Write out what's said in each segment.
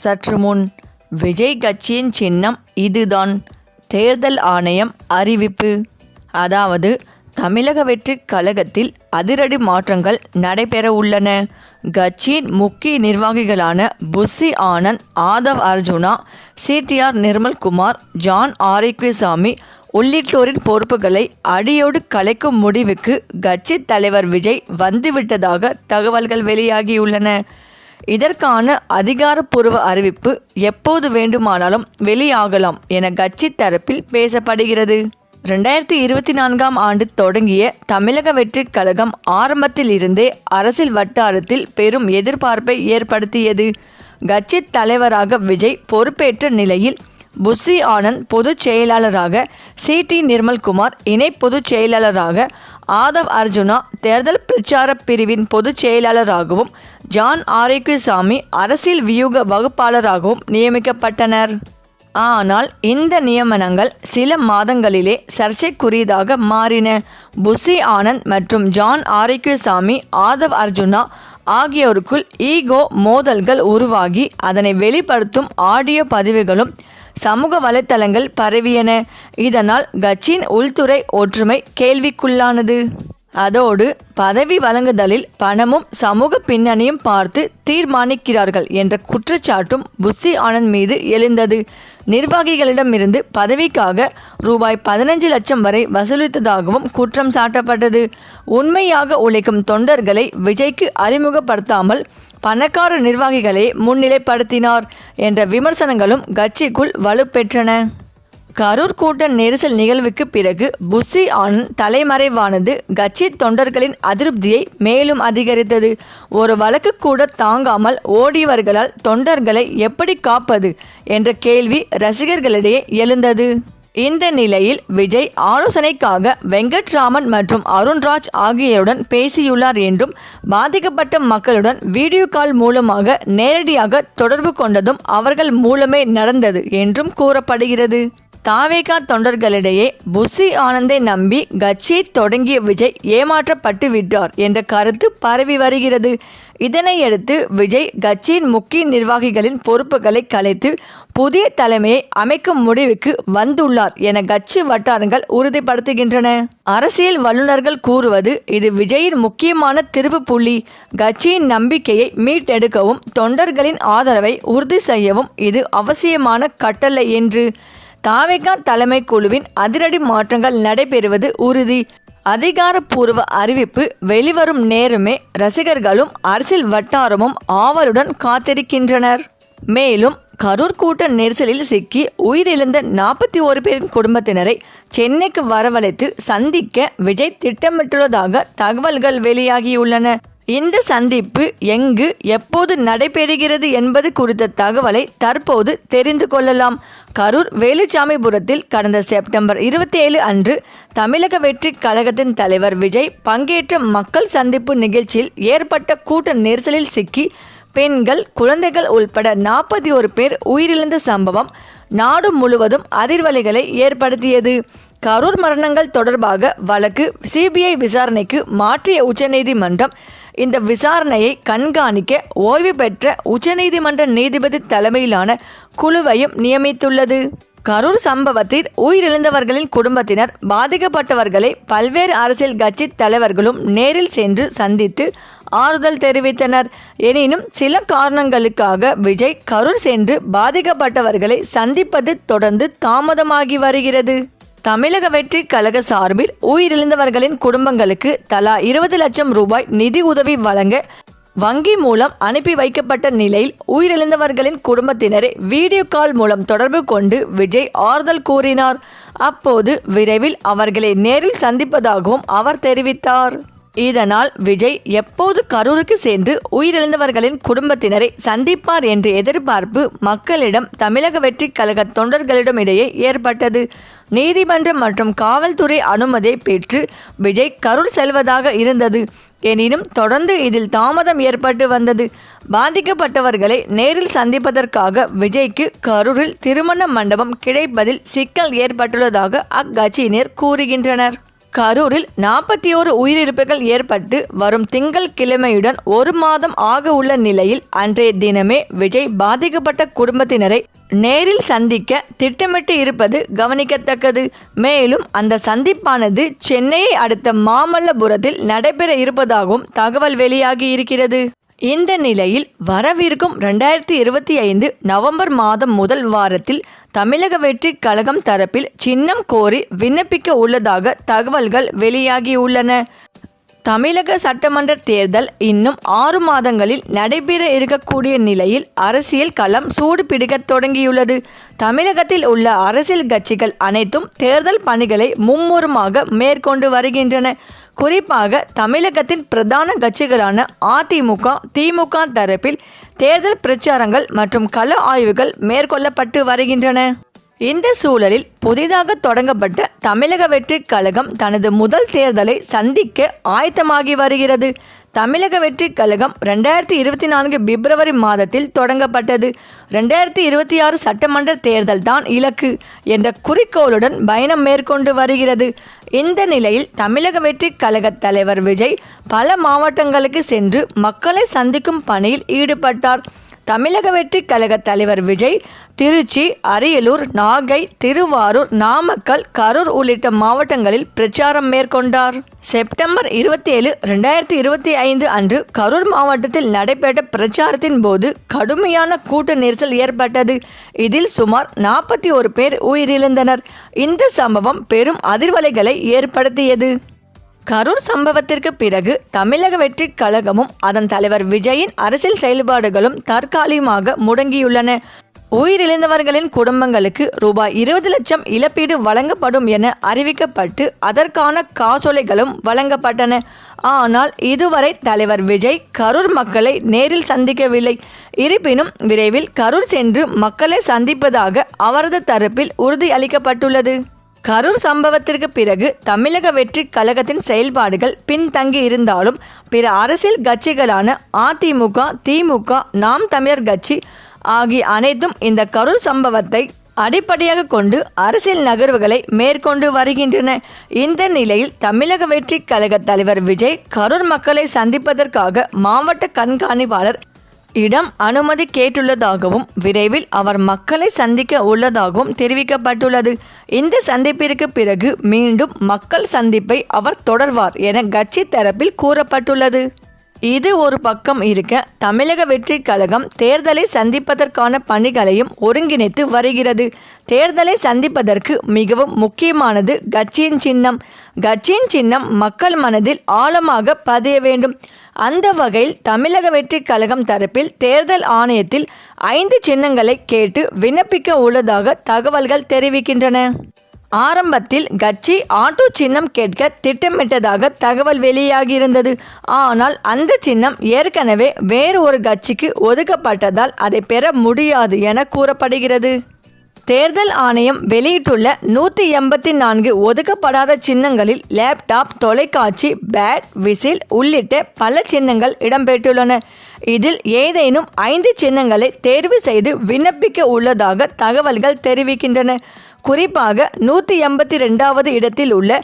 சற்று முன் விஜய் கட்சியின் சின்னம் இதுதான். தேர்தல் ஆணையம் அறிவிப்பு. அதாவது தமிழக வெற்றி கழகத்தில் அதிரடி மாற்றங்கள் நடைபெற உள்ளன. கட்சியின் முக்கிய நிர்வாகிகளான புஸ்ஸி ஆனந்த் ஆதவ் அர்ஜுனா சிடிஆர் நிர்மல்குமார் ஜான் ஆரோக்கியசாமி உள்ளிட்டோரின் பொறுப்புகளை அடியோடு கலைக்கும் முடிவுக்கு கட்சி தலைவர் விஜய் வந்துவிட்டதாக தகவல்கள் வெளியாகியுள்ளன. இதற்கான அதிகாரப்பூர்வ அறிவிப்பு எப்போது வேண்டுமானாலும் வெளியாகலாம் என கட்சி தரப்பில் பேசப்படுகிறது. ரெண்டாயிரத்தி இருபத்தி நான்காம் ஆண்டு தொடங்கிய தமிழக வெற்றிக் கழகம் ஆரம்பத்தில் இருந்தே அரசியல் வட்டாரத்தில் பெரும் எதிர்பார்ப்பை ஏற்படுத்தியது. கட்சி தலைவராக விஜய் பொறுப்பேற்ற நிலையில் புஸ்ஸி ஆனந்த் பொதுச் செயலாளராக சி. டி. நிர்மல்குமார் இணை பொதுச் செயலாளராக ஆதவ் அர்ஜுனா தேர்தல் பிரச்சார பிரிவின் பொதுச் செயலாளராகவும் ஜான் ஆரோக்கியசாமி அரசியல் வியூக வகுப்பாளராகவும் நியமிக்கப்பட்டனர். ஆனால் இந்த நியமனங்கள் சில மாதங்களிலே சர்ச்சைக்குரியதாக மாறின. புசி ஆனந்த் மற்றும் ஜான் ஆரோக்கியசாமி ஆதவ் அர்ஜுனா ஆகியோருக்குள் ஈகோ மோதல்கள் உருவாகி அதனை வெளிப்படுத்தும் ஆடியோ பதிவுகளும் சமூக வலைத்தளங்கள் பரவியன. இதனால் கட்சியின் உள்துறை ஒற்றுமை கேள்விக்குள்ளானது. அதோடு பதவி வழங்குதலில் பணமும் சமூக பின்னணியும் பார்த்து தீர்மானிக்கிறார்கள் என்ற குற்றச்சாட்டும் புஸ்ஸி ஆனந்த் மீது எழுந்தது. நிர்வாகிகளிடமிருந்து பதவிக்காக ரூபாய் பதினஞ்சு லட்சம் வரை வசூலித்ததாகவும் குற்றம் சாட்டப்பட்டது. உண்மையாக உழைக்கும் தொண்டர்களை விஜய்க்கு அறிமுகப்படுத்தாமல் பணக்கார நிர்வாகிகளை முன்னிலைப்படுத்தினார் என்ற விமர்சனங்களும் கட்சிக்குள் வலுப்பெற்றன. கரூர் கூட்ட நெரிசல் நிகழ்வுக்கு பிறகு புஷி ஆனந்த் தலைமறைவானது கட்சி தொண்டர்களின் அதிருப்தியை மேலும் அதிகரித்தது. ஒரு வழக்கு கூட தாங்காமல் ஓடியவர்களால் தொண்டர்களை எப்படி காப்பது? என்ற கேள்வி ரசிகர்களிடையே எழுந்தது. இந்த நிலையில் விஜய் ஆலோசனைக்காக வெங்கட்ராமன் மற்றும் அருண்ராஜ் ஆகியோருடன் பேசியுள்ளார் என்றும் பாதிக்கப்பட்ட மக்களுடன் வீடியோ கால் மூலமாக நேரடியாக தொடர்பு கொண்டதும் அவர்கள் மூலமே நடந்தது என்றும் கூறப்படுகிறது. தாவேகா தொண்டர்களிடையே புசி ஆனந்தை நம்பி கட்சியை தொடங்கிய விஜய் ஏமாற்றப்பட்டு விட்டார் என்ற கருத்து பரவி வருகிறது. இதனையடுத்து விஜய் கட்சியின் முக்கிய நிர்வாகிகளின் பொறுப்புகளை கலைத்து புதிய தலைமையை அமைக்கும் முடிவுக்கு வந்துள்ளார் என கட்சி வட்டாரங்கள் உறுதிப்படுத்துகின்றன. அரசியல் வல்லுநர்கள் கூறுவது இது விஜயின் முக்கியமான திருப்பு புள்ளி. கட்சியின் நம்பிக்கையை மீட்டெடுக்கவும் தொண்டர்களின் ஆதரவை உறுதி செய்யவும் இது அவசியமான கட்டளை என்று தாவேகா தலைமை குழுவின் அதிரடி மாற்றங்கள் நடைபெறுவது உறுதி. அதிகாரப்பூர்வ அறிவிப்பு வெளிவரும் நேரமே ரசிகர்களும் அரசியல் வட்டாரமும் ஆவலுடன் காத்திருக்கின்றனர். மேலும் கரூர் கூட்ட நெரிசலில் சிக்கி உயிரிழந்த நாற்பத்தி ஒரு பேரின் குடும்பத்தினரை சென்னைக்கு வரவழைத்து சந்திக்க விஜய் திட்டமிட்டுள்ளதாக தகவல்கள் வெளியாகியுள்ளன. இந்த சந்திப்பு எங்கு எப்போது நடைபெறுகிறது என்பது குறித்த தகவலை தற்போது தெரிந்து கொள்ளலாம். கரூர் வேலுச்சாமிபுரத்தில் கடந்த செப்டம்பர் இருபத்தி ஏழு அன்று தமிழக வெற்றி கழகத்தின் தலைவர் விஜய் பங்கேற்ற மக்கள் சந்திப்பு நிகழ்ச்சியில் ஏற்பட்ட கூட்ட நெரிசலில் சிக்கி பெண்கள் குழந்தைகள் உள்பட நாற்பத்தி ஒரு பேர் உயிரிழந்த சம்பவம் நாடு முழுவதும் அதிர்வலைகளை ஏற்படுத்தியது. கரூர் மரணங்கள் தொடர்பாக வழக்கு சிபிஐ விசாரணைக்கு மாற்றிய உச்சநீதிமன்றம் இந்த விசாரணையை கண்காணிக்க ஓய்வு பெற்ற உச்சநீதிமன்ற நீதிபதி தலைமையிலான குழுவையும் நியமித்துள்ளது. கரூர் சம்பவத்தில் உயிரிழந்தவர்களின் குடும்பத்தினர் பாதிக்கப்பட்டவர்களை பல்வேறு அரசியல் கட்சி தலைவர்களும் நேரில் சென்று சந்தித்து ஆறுதல் தெரிவித்தனர். எனினும் சில காரணங்களுக்காக விஜய் கரூர் சென்று பாதிக்கப்பட்டவர்களை சந்திப்பது தொடர்ந்து தாமதமாகி வருகிறது. தமிழக வெற்றி கழக சார்பில் உயிரிழந்தவர்களின் குடும்பங்களுக்கு தலா இருபது லட்சம் ரூபாய் நிதி உதவி வழங்க வங்கி மூலம் அனுப்பி வைக்கப்பட்ட நிலையில் உயிரிழந்தவர்களின் குடும்பத்தினரை வீடியோ கால் மூலம் தொடர்பு கொண்டு விஜய் ஆறுதல் கூறினார். அப்போது விரைவில் அவர்களை நேரில் சந்திப்பதாகவும் அவர் தெரிவித்தார். இதனால் விஜய் எப்போது கரூருக்கு சென்று உயிரிழந்தவர்களின் குடும்பத்தினரை சந்திப்பார் என்ற எதிர்பார்ப்பு மக்களிடம் தமிழக வெற்றி கழக தொண்டர்களிடமிடையே ஏற்பட்டது. நீதிமன்றம் மற்றும் காவல்துறை அனுமதியை பெற்று விஜய் கருள் செல்வதாக இருந்தது. எனினும் தொடர்ந்து இதில் தாமதம் ஏற்பட்டு வந்தது. பாதிக்கப்பட்டவர்களை நேரில் சந்திப்பதற்காக விஜய்க்கு கரூரில் திருமண மண்டபம் கிடைப்பதில் சிக்கல் ஏற்பட்டுள்ளதாக அக்கட்சியினர் கூறுகின்றனர். கரூரில் நாற்பத்தி ஓரு உயிரிழப்புகள் ஏற்பட்டு வரும் திங்கள் கிழமையுடன் ஒரு மாதம் ஆக உள்ள நிலையில் அன்றைய தினமே விஜய் பாதிக்கப்பட்ட குடும்பத்தினரை நேரில் சந்திக்க திட்டமிட்டு இருப்பது கவனிக்கத்தக்கது. மேலும் அந்த சந்திப்பானது சென்னையை அடுத்த மாமல்லபுரத்தில் நடைபெற இருப்பதாகவும் தகவல் வெளியாகி இருக்கிறது. இந்த நிலையில் வரவிருக்கும் ரெண்டாயிரத்தி இருபத்தி ஐந்து நவம்பர் மாதம் முதல் வாரத்தில் தமிழக வெற்றி கழகம் தரப்பில் சின்னம் கோரி விண்ணப்பிக்க உள்ளதாக தகவல்கள் வெளியாகியுள்ளன. தமிழக சட்டமன்ற தேர்தல் இன்னும் ஆறு மாதங்களில் நடைபெற இருக்கக்கூடிய நிலையில் அரசியல் களம் சூடு பிடிக்கத் தொடங்கியுள்ளது. தமிழகத்தில் உள்ள அரசியல் கட்சிகள் அனைத்தும் தேர்தல் பணிகளை மும்முரமாக மேற்கொண்டு வருகின்றன. குறிப்பாக தமிழகத்தின் பிரதான கட்சிகளான அதிமுக திமுக தரப்பில் தேர்தல் பிரச்சாரங்கள் மற்றும் கள ஆய்வுகள் மேற்கொள்ளப்பட்டு வருகின்றன. இந்த சூழலில் புதிதாக தொடங்கப்பட்ட தமிழக வெற்றி கழகம் தனது முதல் தேர்தலை சந்திக்க ஆயத்தமாகி வருகிறது. தமிழக வெற்றி கழகம் ரெண்டாயிரத்தி இருபத்தி நான்கு பிப்ரவரி மாதத்தில் தொடங்கப்பட்டது. ரெண்டாயிரத்தி இருபத்தி ஆறு சட்டமன்ற தேர்தல் தான் இலக்கு என்ற குறிக்கோளுடன் பயணம் மேற்கொண்டு வருகிறது. இந்த நிலையில் தமிழக வெற்றி கழக தலைவர் விஜய் பல மாவட்டங்களுக்கு சென்று மக்களை சந்திக்கும் பணியில் ஈடுபட்டார். தமிழக வெற்றி கழக தலைவர் விஜய் திருச்சி அரியலூர் நாகை திருவாரூர் நாமக்கல் கரூர் உள்ளிட்ட மாவட்டங்களில் பிரச்சாரம் மேற்கொண்டார். செப்டம்பர் இருபத்தி ஏழு ரெண்டாயிரத்தி இருபத்தி ஐந்து அன்று கரூர் மாவட்டத்தில் நடைபெற்ற பிரச்சாரத்தின் போது கடுமையான கூட்ட நெரிசல் ஏற்பட்டது. இதில் சுமார் நாற்பத்தி ஒரு பேர் உயிரிழந்தனர். இந்த சம்பவம் பெரும் அதிர்வலைகளை ஏற்படுத்தியது. கரூர் சம்பவத்திற்கு பிறகு தமிழக வெற்றி கழகமும் அதன் தலைவர் விஜயின் அரசியல் செயல்பாடுகளும் தற்காலிகமாக முடங்கியுள்ளன. உயிரிழந்தவர்களின் குடும்பங்களுக்கு ரூபாய் இருபது லட்சம் இழப்பீடு வழங்கப்படும் என அறிவிக்கப்பட்டு அதற்கான காசோலைகளும் வழங்கப்பட்டன. ஆனால் இதுவரை தலைவர் விஜய் கரூர் மக்களை நேரில் சந்திக்கவில்லை. இருப்பினும் விரைவில் கரூர் சென்று மக்களை சந்திப்பதாக அவரது தரப்பில் உறுதியளிக்கப்பட்டுள்ளது. கரூர் சம்பவத்திற்கு பிறகு தமிழக வெற்றி கழகத்தின் செயல்பாடுகள் பின்தங்கி இருந்தாலும் பிற அரசியல் கட்சிகளான அதிமுக திமுக நாம் தமிழர் கட்சி ஆகிய அனைத்தும் இந்த கரூர் சம்பவத்தை அடிப்படையாக கொண்டு அரசியல் நகர்வுகளை மேற்கொண்டு வருகின்றன. இந்த நிலையில் தமிழக வெற்றி கழக தலைவர் விஜய் கரூர் மக்களை சந்திப்பதற்காக மாவட்ட கண்காணிப்பாளர் இடம் அனுமதி கேட்டுள்ளதாகவும் விரைவில் அவர் மக்களை சந்திக்க உள்ளதாகவும் தெரிவிக்கப்பட்டுள்ளது. இந்த சந்திப்பிற்கு பிறகு மீண்டும் மக்கள் சந்திப்பை அவர் தொடர்வார் என கட்சி தரப்பில் கூறப்பட்டுள்ளது. இது ஒரு பக்கம் இருக்க தமிழக வெற்றி கழகம் தேர்தலை சந்திப்பதற்கான பணிகளையும் ஒருங்கிணைத்து வருகிறது. தேர்தலை சந்திப்பதற்கு மிகவும் முக்கியமானது கட்சியின் சின்னம். கட்சியின் சின்னம் மக்கள் மனதில் ஆழமாக பதிய வேண்டும். அந்த வகையில் தமிழக வெற்றி கழகம் தரப்பில் தேர்தல் ஆணையத்தில் ஐந்து சின்னங்களை கேட்டு விண்ணப்பிக்க உள்ளதாக தகவல்கள் தெரிவிக்கின்றன. ஆரம்பத்தில் கட்சி ஆட்டோ சின்னம் கேட்க திட்டமிட்டதாக தகவல் வெளியாகியிருந்தது. ஆனால் அந்த சின்னம் ஏற்கனவே வேறு ஒரு கட்சிக்கு ஒதுக்கப்பட்டதால் அதை பெற முடியாது என கூறப்படுகிறது. தேர்தல் ஆணையம் வெளியிட்டுள்ள நூற்றி எண்பத்தி நான்கு ஒதுக்கப்படாத சின்னங்களில் லேப்டாப் தொலைக்காட்சி பேட் விசில் உள்ளிட்ட பல சின்னங்கள் இடம்பெற்றுள்ளன. இதில் ஏதேனும் ஐந்து சின்னங்களை தேர்வு செய்து விண்ணப்பிக்க உள்ளதாக தகவல்கள் தெரிவிக்கின்றன. குறிப்பாக நூற்றி எண்பத்தி ரெண்டாவது இடத்தில் உள்ள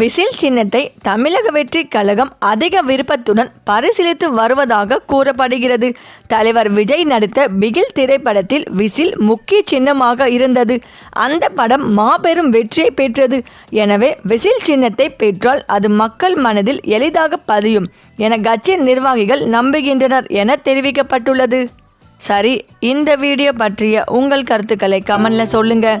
விசில் சின்னத்தை தமிழக வெற்றி கழகம் அதிக விருப்பத்துடன் பரிசீலித்து வருவதாக கூறப்படுகிறது. தலைவர் விஜய் நடித்த பிகில் திரைப்படத்தில் விசில் முக்கிய சின்னமாக இருந்தது. அந்த படம் மாபெரும் வெற்றியை பெற்றது. எனவே விசில் சின்னத்தை பெற்றால் அது மக்கள் மனதில் எளிதாக பதியும் என கட்சி நிர்வாகிகள் நம்புகின்றனர் என தெரிவிக்கப்பட்டுள்ளது. சரி இந்த வீடியோ பற்றிய உங்கள் கருத்துக்களை கமெண்ட்ல சொல்லுங்கள்